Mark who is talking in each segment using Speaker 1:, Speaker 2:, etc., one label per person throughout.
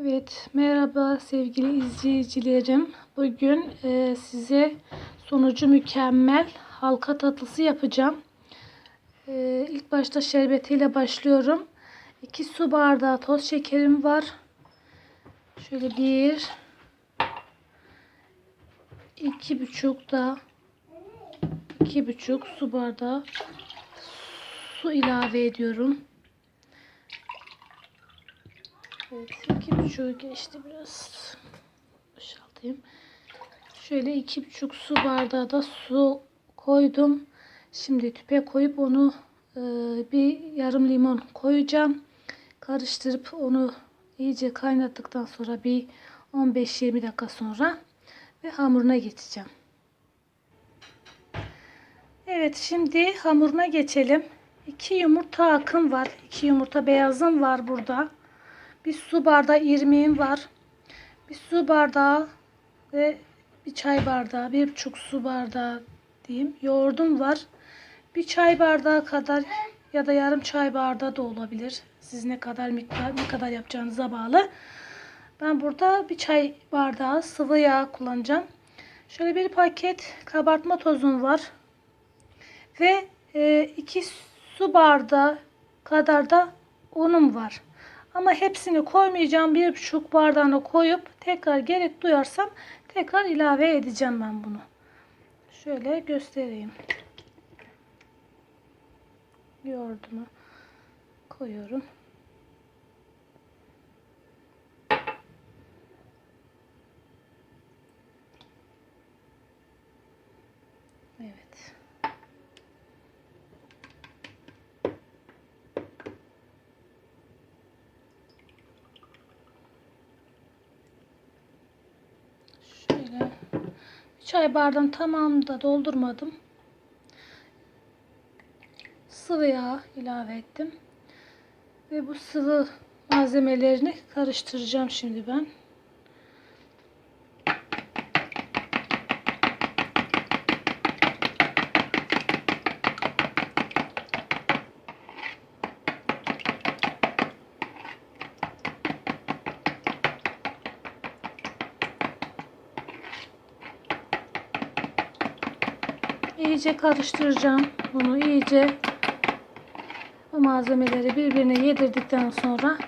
Speaker 1: Evet, merhaba sevgili izleyicilerim. Bugün e, size sonucu mükemmel halka tatlısı yapacağım. E, ilk başta şerbetiyle başlıyorum. 2 su bardağı toz şekerim var. Şöyle bir, iki buçuk da iki buçuk su bardağı su ilave ediyorum. İki buçuğu geçti biraz. Boşaltayım. Şöyle iki buçuk su bardağı da su koydum. Şimdi tüpe koyup onu e, bir yarım limon koyacağım. Karıştırıp onu iyice kaynattıktan sonra bir 15-20 dakika sonra ve hamuruna geçeceğim. Evet şimdi hamuruna geçelim. 2 yumurta akım var. 2 yumurta beyazım var burada. Bir su bardağı irmiğim var. Bir su bardağı ve bir çay bardağı, bir buçuk su bardağı diyeyim. Yoğurdum var. Bir çay bardağı kadar ya da yarım çay bardağı da olabilir. Siz ne kadar miktar, ne kadar yapacağınıza bağlı. Ben burada bir çay bardağı sıvı yağ kullanacağım. Şöyle bir paket kabartma tozum var. Ve e, iki su bardağı kadar da unum var. Ama hepsini koymayacağım. Bir buçuk bardağına koyup tekrar gerek duyarsam tekrar ilave edeceğim ben bunu. Şöyle göstereyim. Yoğurdumu koyuyorum. Evet. Şöyle bir çay bardağın tamamını da doldurmadım. Sıvı yağ ilave ettim. Ve bu sıvı malzemelerini karıştıracağım şimdi ben. İyice karıştıracağım. Bunu iyice bu malzemeleri birbirine yedirdikten sonra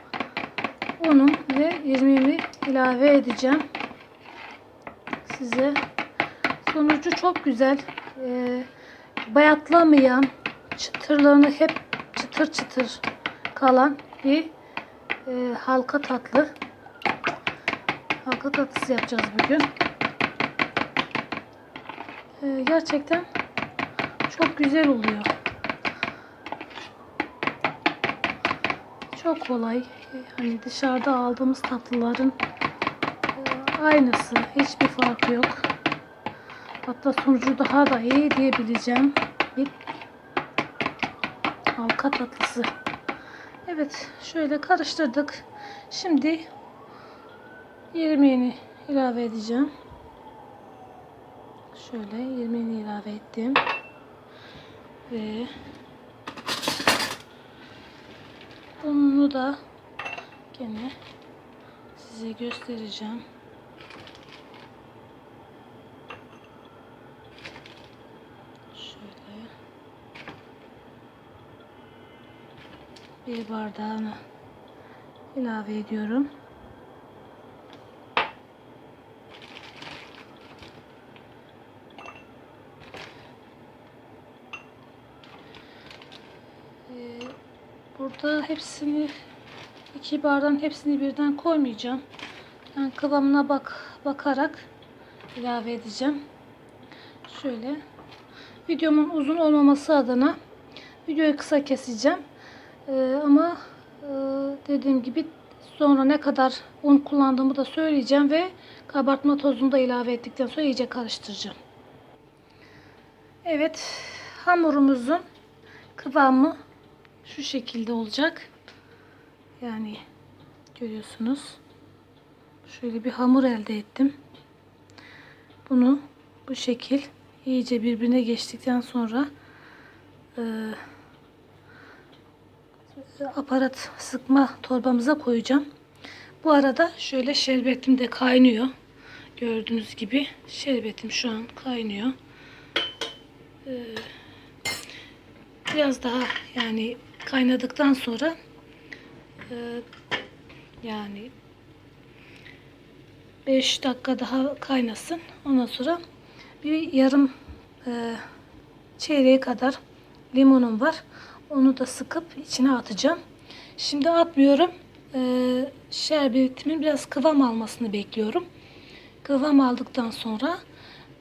Speaker 1: unum ve irmiğimi ilave edeceğim. Size sonucu çok güzel. Ee, bayatlamayan, çıtırlarını hep çıtır çıtır kalan bir e, halka tatlı. Halka tatlısı yapacağız bugün. Ee, gerçekten çok güzel oluyor. Çok kolay. Hani dışarıda aldığımız tatlıların e, aynısı. Hiçbir fark yok. Hatta sonucu daha da iyi diyebileceğim bir halka tatlısı. Evet, şöyle karıştırdık. Şimdi irmiğini ilave edeceğim. Şöyle irmiğini ilave ettim. Ve bunu da gene size göstereceğim. Şöyle bir bardağını ilave ediyorum. Burada hepsini iki bardağın hepsini birden koymayacağım. Ben kıvamına bak bakarak ilave edeceğim. Şöyle videomun uzun olmaması adına videoyu kısa keseceğim. Ee, ama e, dediğim gibi sonra ne kadar un kullandığımı da söyleyeceğim ve kabartma tozunu da ilave ettikten sonra iyice karıştıracağım. Evet hamurumuzun kıvamı şu şekilde olacak. Yani görüyorsunuz. Şöyle bir hamur elde ettim. Bunu bu şekil iyice birbirine geçtikten sonra e, aparat sıkma torbamıza koyacağım. Bu arada şöyle şerbetim de kaynıyor. Gördüğünüz gibi şerbetim şu an kaynıyor. Ee, biraz daha yani kaynadıktan sonra e, yani 5 dakika daha kaynasın. Ondan sonra bir yarım e, çeyreğe kadar limonum var. Onu da sıkıp içine atacağım. Şimdi atmıyorum. E, şerbetimin biraz kıvam almasını bekliyorum. Kıvam aldıktan sonra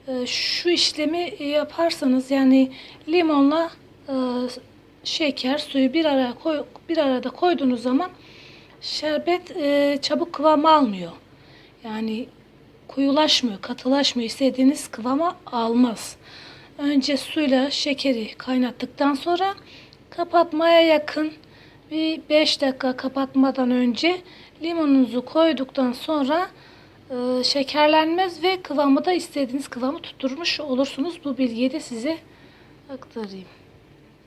Speaker 1: e, şu işlemi yaparsanız yani limonla e, şeker, suyu bir araya koy, bir arada koyduğunuz zaman şerbet e, çabuk kıvam almıyor. Yani koyulaşmıyor, katılaşmıyor. İstediğiniz kıvama almaz. Önce suyla şekeri kaynattıktan sonra kapatmaya yakın bir 5 dakika kapatmadan önce limonunuzu koyduktan sonra e, şekerlenmez ve kıvamı da istediğiniz kıvamı tutturmuş olursunuz. Bu bilgiyi de size aktarayım.